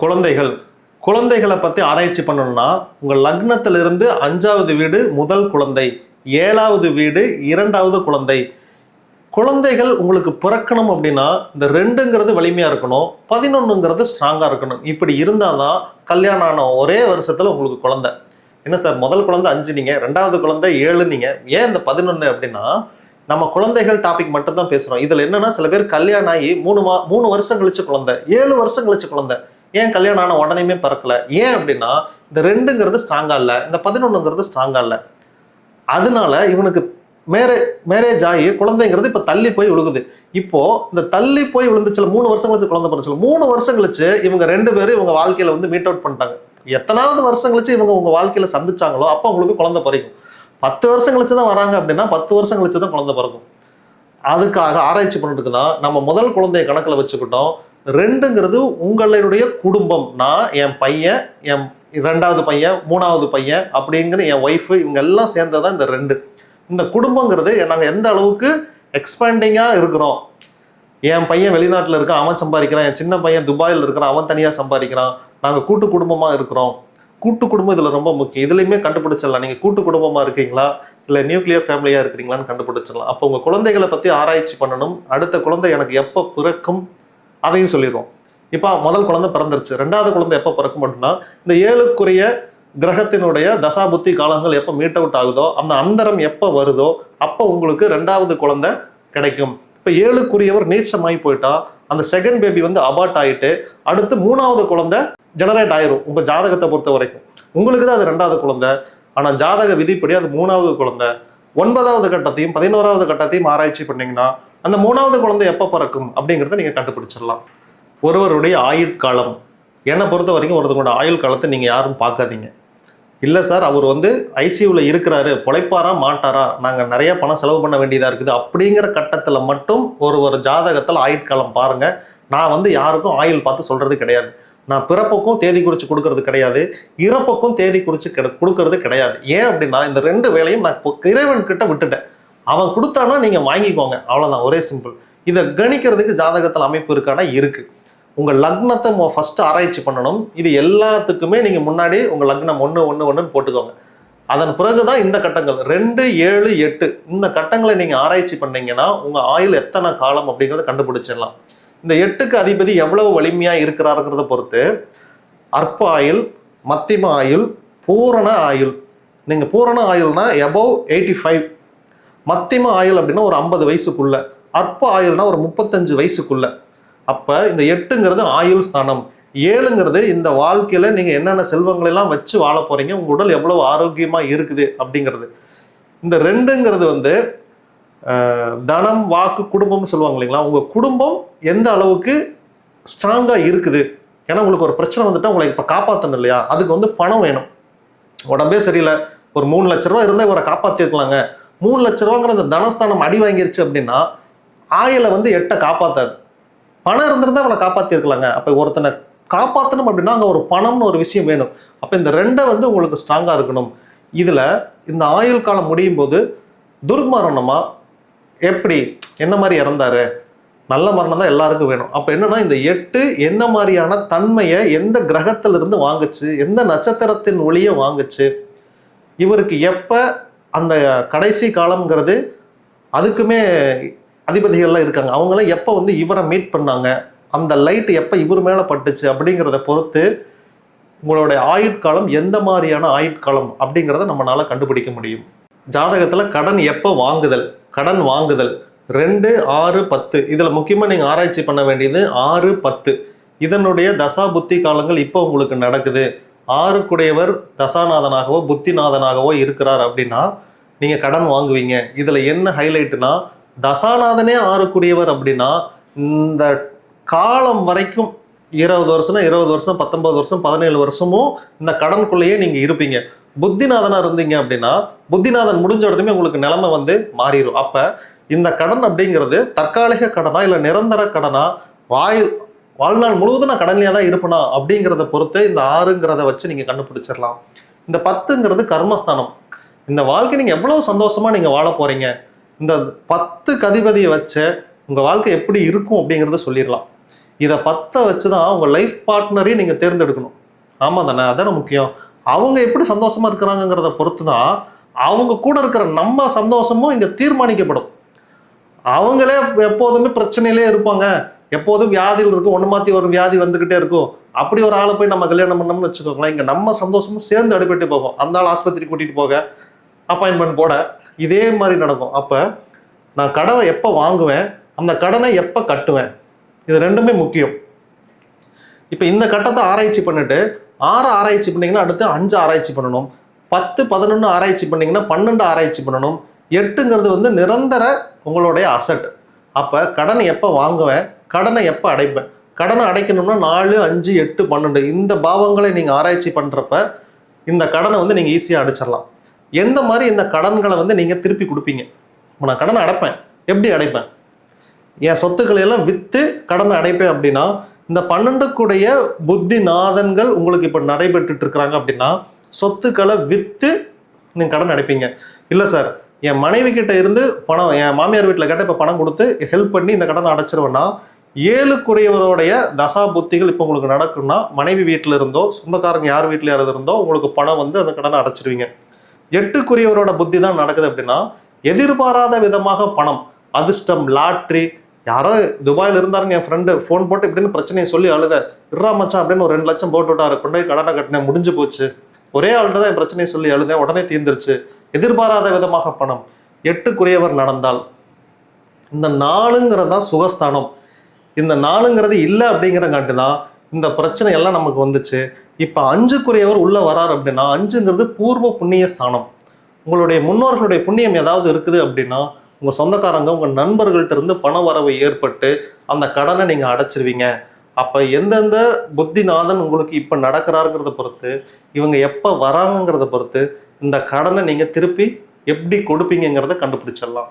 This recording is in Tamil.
குழந்தைகள். குழந்தைகளை பற்றி ஆராய்ச்சி பண்ணணும்னா உங்கள் லக்னத்திலிருந்து அஞ்சாவது வீடு முதல் குழந்தை ஏழாவது வீடு இரண்டாவது குழந்தை. குழந்தைகள் உங்களுக்கு பிறக்கணும் அப்படின்னா இந்த ரெண்டுங்கிறது வலிமையாக இருக்கணும் பதினொன்றுங்கிறது ஸ்ட்ராங்காக இருக்கணும். இப்படி இருந்தால் தான் கல்யாணம் ஆன ஒரே வருஷத்தில் உங்களுக்கு குழந்தை. என்ன சார் முதல் குழந்தை அஞ்சு நீங்கள் ரெண்டாவது குழந்தை ஏழு நீங்கள் ஏன் இந்த பதினொன்று அப்படின்னா நம்ம குழந்தைகள் டாபிக் மட்டும் தான் பேசுகிறோம் இதில் என்னென்னா சில பேர் கல்யாணம் ஆகி மூணு மா மூணு வருஷம் கழிச்சு குழந்தை ஏழு வருஷம் கழிச்சு குழந்தை. ஏன் கல்யாணம் ஆன உடனேயுமே பிறக்கலை? ஏன் அப்படின்னா இந்த ரெண்டுங்கிறது ஸ்ட்ராங்காக இல்லை இந்த பதினொன்றுங்கிறது ஸ்ட்ராங்காக இல்லை. அதனால இவனுக்கு மேரே மேரேஜ் ஆகி குழந்தைங்கிறது இப்போ தள்ளி போய் விழுகுது. இப்போ இந்த தள்ளி போய் விழுந்துச்சுல மூணு வருஷம் கழிச்சு குழந்தை பிறந்துச்சு மூணு வருஷம் கழிச்சு இவங்க ரெண்டு பேரும் இவங்க வாழ்க்கையில வந்து மீட் அவுட் பண்ணிட்டாங்க. எத்தனாவது வருஷம் கழிச்சு இவங்க உங்க வாழ்க்கையில சந்திச்சாங்களோ அப்போ உங்களுக்கு குழந்தை பிறக்கும். பத்து வருஷம் கழிச்சு தான் வராங்க அப்படின்னா பத்து வருஷம் கழிச்சு தான் குழந்தை பிறக்கும். அதுக்காக ஆராய்ச்சி பண்ணிட்டு தான் நம்ம முதல் குழந்தைய கணக்கில் வச்சுக்கிட்டோம். ரெண்டுங்கிறது உங்களுடைய குடும்பம். நான் என் பையன் என் ரெண்டாவது பையன் மூணாவது பையன் அப்படிங்கிற என் ஒய்ஃபு இவங்க எல்லாம் சேர்ந்ததான் இந்த ரெண்டு. இந்த குடும்பங்கிறது நாங்கள் எந்த அளவுக்கு எக்ஸ்பேண்டிங்காக இருக்கிறோம். என் பையன் வெளிநாட்டில் இருக்கான் அவன் சம்பாதிக்கிறான். என் சின்ன பையன் துபாயில் இருக்கிறான் அவன் தனியாக சம்பாதிக்கிறான். நாங்கள் கூட்டு குடும்பமாக இருக்கிறோம். கூட்டு குடும்பம் இதில் ரொம்ப முக்கியம். இதுலையுமே கண்டுபிடிச்சிடலாம். நீங்கள் கூட்டு குடும்பமாக இருக்கீங்களா? இல்லை நியூக்ளியர் ஃபேமிலியாக இருக்கிறீங்களான்னு கண்டுபிடிச்சிடலாம். அப்போ உங்கள் குழந்தைகளை பற்றி ஆராய்ச்சி பண்ணணும். அடுத்த குழந்தை எனக்கு எப்போ பிறக்கும்? அதையும் சொல்லிடுவோம் இப்போ முதல் குழந்தை பிறந்துருச்சு. ரெண்டாவது குழந்தை எப்போ பிறக்கும் அப்படின்னா இந்த ஏழுக்குரிய கிரகத்தினுடைய தசாபுத்தி காலங்கள் எப்போ மீட் அவுட் ஆகுதோ அந்த அந்தரம் எப்போ வருதோ அப்போ உங்களுக்கு ரெண்டாவது குழந்தை கிடைக்கும். இப்போ ஏழுக்குரியவர் நீச்சமாகி போயிட்டா அந்த செகண்ட் பேபி வந்து அபார்ட் ஆகிட்டு அடுத்து மூணாவது குழந்தை ஜெனரேட் ஆயிரும் உங்கள் ஜாதகத்தை பொறுத்த வரைக்கும். உங்களுக்கு தான் அது ரெண்டாவது குழந்தை. ஆனால் ஜாதக விதிப்படி அது மூணாவது குழந்தை. ஒன்பதாவது கட்டத்தையும் பதினோராவது கட்டத்தையும் ஆராய்ச்சி பண்ணிங்கன்னா அந்த மூணாவது குழந்தை எப்போ பிறக்கும் அப்படிங்கிறத நீங்கள் கண்டுபிடிச்சிடலாம். ஒருவருடைய ஆயுட்காலம் என்னை பொறுத்த வரைக்கும் ஒருத்தவங்களோட ஆயுள் காலத்தை நீங்கள் யாரும் பார்க்காதீங்க. இல்லை சார் அவர் வந்து ஐசியூவில் இருக்கிறாரு. பொழைப்பாரா மாட்டாரா? நாங்கள் நிறைய பணம் செலவு பண்ண வேண்டியதாக இருக்குது. அப்படிங்கிற கட்டத்தில் மட்டும் ஒரு ஒரு ஜாதகத்தில் ஆயுட்காலம் பாருங்கள் நான் வந்து யாருக்கும் ஆயுள் பார்த்து சொல்கிறது கிடையாது. நான் பிறப்புக்கும் தேதி குறித்து கொடுக்கறது கிடையாது. இறப்புக்கும் தேதி குறித்து கிடை கொடுக்கறது கிடையாது. ஏன் அப்படின்னா இந்த ரெண்டு வேலையும் நான் இப்போ இறைவன் கிட்ட விட்டுட்டேன். அவன் கொடுத்தானா நீங்கள் வாங்கிக்கோங்க. அவ்வளோதான் ஒரே சிம்பிள் இதை கணிக்கிறதுக்கு ஜாதகத்தில் அமைப்பு இருக்கானா? இருக்குது உங்கள் லக்னத்தை ஃபஸ்ட்டு ஆராய்ச்சி பண்ணணும். இது எல்லாத்துக்குமே நீங்கள் முன்னாடி உங்கள் லக்னம் ஒன்று ஒன்று ஒன்றுன்னு போட்டுக்கோங்க. அதன் பிறகு தான் இந்த கட்டங்கள். ரெண்டு ஏழு எட்டு. இந்த கட்டங்களை நீங்கள் ஆராய்ச்சி பண்ணீங்கன்னா உங்கள் ஆயுள் எத்தனை காலம் அப்படிங்கிறத கண்டுபிடிச்சிடலாம். இந்த எட்டுக்கு அதிபதி எவ்வளவு வலிமையாக இருக்கிறாருங்கிறத பொறுத்து அற்ப ஆயுள் மத்திம ஆயுள் பூரண ஆயுள். நீங்கள் பூரண ஆயுள்னா எபவ் எயிட்டி ஃபைவ் மத்திம ஆயுள் அப்படின்னா ஒரு ஐம்பது வயசுக்குள்ள. அற்ப ஆயுள்னா ஒரு முப்பத்தஞ்சு வயசுக்குள்ள. அப்போ இந்த எட்டுங்கிறது ஆயுள் ஸ்தானம். ஏழுங்கிறது இந்த வாழ்க்கையில நீங்க என்னென்ன செல்வங்கள் எல்லாம் வச்சு வாழ போறீங்க உங்க உடல் எவ்வளவு ஆரோக்கியமா இருக்குது அப்படிங்கிறது. இந்த ரெண்டுங்கிறது வந்து தனம் வாக்கு குடும்பம்னு சொல்லுவாங்க இல்லைங்களா? உங்க குடும்பம் எந்த அளவுக்கு ஸ்ட்ராங்கா இருக்குது? ஏன்னா உங்களுக்கு ஒரு பிரச்சனை வந்துட்டா உங்களை இப்ப காப்பாற்றணும் இல்லையா? அதுக்கு வந்து பணம் வேணும். உடம்பே சரியில்லை. ஒரு மூணு லட்ச ரூபா இருந்தால் இவரை காப்பாற்றிருக்கலாங்க மூணு லட்ச ரூபாங்கிற அந்த தனஸ்தானம் அடி வாங்கிருச்சு அப்படின்னா ஆயில வந்து எட்டை காப்பாத்தாது. பணம் இருந்திருந்தா அவனை காப்பாற்றிருக்கலாங்க அப்போ ஒருத்தனை காப்பாற்றணும் அப்படின்னா அங்கே ஒரு பணம்னு ஒரு விஷயம் வேணும். அப்போ இந்த ரெண்டை வந்து உங்களுக்கு ஸ்ட்ராங்காக இருக்கணும். இதில் இந்த ஆயுள் காலம் முடியும் போது துர்மரணமா எப்படி என்ன மாதிரி இறந்தாரு? நல்ல மரணம் தான் எல்லாருக்கும் வேணும். அப்போ என்னன்னா இந்த எட்டு என்ன மாதிரியான தன்மையை எந்த கிரகத்திலிருந்து வாங்குச்சு? எந்த நட்சத்திரத்தின் ஒளியை வாங்குச்சு? இவருக்கு எப்போ அந்த கடைசி காலம்ங்கிறது அதுக்குமே அதிபதிகள்லாம் இருக்காங்க. அவங்களாம் எப்போ வந்து இவரை மீட் பண்ணாங்க? அந்த லைட் எப்போ இவர் மேலே பட்டுச்சு அப்படிங்கிறத பொறுத்து உங்களுடைய ஆயுட்காலம் எந்த மாதிரியான ஆயுட்காலம் அப்படிங்கிறத நம்மளால் கண்டுபிடிக்க முடியும். ஜாதகத்தில் கடன் எப்போ வாங்குதல்? கடன் வாங்குதல். ரெண்டு ஆறு பத்து. இதில் முக்கியமாக நீங்கள் ஆராய்ச்சி பண்ண வேண்டியது ஆறு பத்து. இதனுடைய தசா புத்தி காலங்கள் இப்போ உங்களுக்கு நடக்குது. ஆறுக்குடையவர் தசாநாதனாகவோ புத்திநாதனாகவோ இருக்கிறார் அப்படின்னா நீங்கள் கடன் வாங்குவீங்க. இதில் என்ன ஹைலைட்னா தசாநாதனே ஆறுக்குடையவர் அப்படின்னா இந்த காலம் வரைக்கும் இருபது வருஷம்னா இருபது வருஷம் பத்தொன்பது வருஷம் பதினேழு வருஷமும் இந்த கடனுக்குள்ளேயே நீங்கள் இருப்பீங்க. புத்திநாதனாக இருந்தீங்க அப்படின்னா புத்திநாதன் முடிஞ்ச உடனே உங்களுக்கு நிலைமை வந்து மாறிடும் அப்போ இந்த கடன் அப்படிங்கிறது தற்காலிக கடனா இல்லை நிரந்தர கடனா வாயில் வாழ்நாள் முழுவதும் நான் கடன்லையாக தான் இருப்பேனா? அப்படிங்கிறத பொறுத்து இந்த ஆறுங்கிறத வச்சு நீங்கள் கண்டுபிடிச்சிடலாம். இந்த பத்துங்கிறது கர்மஸ்தானம். இந்த வாழ்க்கை நீங்கள் எவ்வளோ சந்தோஷமாக நீங்கள் வாழ போகிறீங்க இந்த பத்து கதிபதியை வச்சு உங்கள் வாழ்க்கை எப்படி இருக்கும் அப்படிங்கிறத சொல்லிடலாம். இதை பத்தை வச்சு தான் உங்கள் லைஃப் பார்ட்னரையும் நீங்கள் தேர்ந்தெடுக்கணும். ஆமாம் தானே? அதானே முக்கியம். அவங்க எப்படி சந்தோஷமாக இருக்கிறாங்கங்கிறத பொறுத்து தான் அவங்க கூட இருக்கிற நம்ம சந்தோஷமும் இங்கே தீர்மானிக்கப்படும். அவங்களே எப்போதுமே பிரச்சனையிலே இருப்பாங்க. எப்போதும் வியாதிகள் இருக்கும் ஒன்று மாற்றி ஒரு வியாதி வந்துக்கிட்டே இருக்கும். அப்படி ஒரு ஆளை போய் நம்ம கல்யாணம் பண்ணோம்னு வச்சுக்கோங்களேன் இங்கே நம்ம சந்தோஷமும் சேர்ந்து அடிபட்டு போகும். அந்த ஆள் ஆஸ்பத்திரி கூட்டிகிட்டு போக அப்பாயின்மெண்ட் போட இதே மாதிரி நடக்கும். அப்போ நான் கடனை எப்போ வாங்குவேன் அந்த கடனை எப்போ கட்டுவேன்? இது ரெண்டுமே முக்கியம். இப்போ இந்த கட்டத்தை ஆராய்ச்சி பண்ணிட்டு ஆறு ஆராய்ச்சி பண்ணிங்கன்னா அடுத்து அஞ்சு ஆராய்ச்சி பண்ணணும். பத்து பதினொன்று ஆராய்ச்சி பண்ணிங்கன்னா பன்னெண்டு ஆராய்ச்சி பண்ணணும். எட்டுங்கிறது வந்து நிரந்தர உங்களுடைய அசட் அப்போ கடனை எப்போ வாங்குவேன் கடனை எப்போ அடைப்பேன் கடனை அடைக்கணும்னா நாலு அஞ்சு எட்டு பன்னெண்டு இந்த பாவங்களை நீங்கள் ஆராய்ச்சி பண்ணுறப்ப இந்த கடனை வந்து நீங்கள் ஈஸியாக அடைச்சிடலாம். எந்த மாதிரி இந்த கடன்களை வந்து நீங்கள் திருப்பி கொடுப்பீங்க? இப்போ நான் கடனை அடைப்பேன். எப்படி அடைப்பேன்? என் சொத்துக்களை எல்லாம் விற்று கடனை அடைப்பேன் அப்படின்னா இந்த பன்னெண்டுக்குடைய புத்தி நாதன்கள் உங்களுக்கு இப்போ நடைபெற்றுட்டு இருக்கிறாங்க அப்படின்னா சொத்துக்களை விற்று நீங்கள் கடன் அடைப்பீங்க. இல்லை சார் என் மனைவி கிட்ட இருந்து பணம் என் மாமியார் வீட்டில் கேட்ட இப்போ பணம் கொடுத்து ஹெல்ப் பண்ணி இந்த கடனை அடைச்சிருவேன்னா ஏழுக்குடையவருடைய தசா புத்திகள் இப்போ உங்களுக்கு நடக்கும்னா மனைவி வீட்டில் இருந்தோ சொந்தக்காரங்க யார் வீட்டில் யாராவது இருந்தோ உங்களுக்கு பணம் வந்து அந்த கடனை அடைச்சிருவீங்க. எட்டுக்குரியவரோட புத்தி தான் நடக்குது அப்படின்னா எதிர்பாராத விதமாக பணம் அதிர்ஷ்டம் லாட்ரி யாரோ துபாயில் இருந்தாருங்க என் ஃப்ரெண்டு ஃபோன் போட்டு இப்படின்னு பிரச்சனையை சொல்லி அழுத இறா மச்சான் அப்படின்னு ஒரு ரெண்டு லட்சம் போட்டு விட்டாரு கொண்டு போய் கடனை கட்டினேன் முடிஞ்சு போச்சு. ஒரே ஆள்கிட்ட தான் என் பிரச்சனையை சொல்லி அழுதேன் உடனே தீர்ந்துருச்சு. எதிர்பாராத விதமாக பணம் எட்டுக்குரியவர் நடந்தால் இந்த நாளுங்கிறது தான் சுகஸ்தானம். இந்த நாளுங்கிறது இல்லை அப்படிங்கிறங்காட்டி தான் இந்த பிரச்சனை எல்லாம் நமக்கு வந்துச்சு. இப்போ அஞ்சுக்குரியவர் உள்ளே வரார் அப்படின்னா அஞ்சுங்கிறது பூர்வ புண்ணிய ஸ்தானம். உங்களுடைய முன்னோர்களுடைய புண்ணியம் ஏதாவது இருக்குது அப்படின்னா உங்கள் சொந்தக்காரங்க உங்கள் நண்பர்கள்ட்ட இருந்து பண வரவு ஏற்பட்டு அந்த கடனை நீங்கள் அடைச்சிருவீங்க. அப்போ எந்தெந்த புத்திநாதன் உங்களுக்கு இப்போ நடக்கிறாருங்கிறத பொறுத்து இவங்க எப்போ வராங்கங்கிறத பொறுத்து இந்த கடனை நீங்கள் திருப்பி எப்படி கொடுப்பீங்கங்கிறத கண்டுபிடிச்சிடலாம்.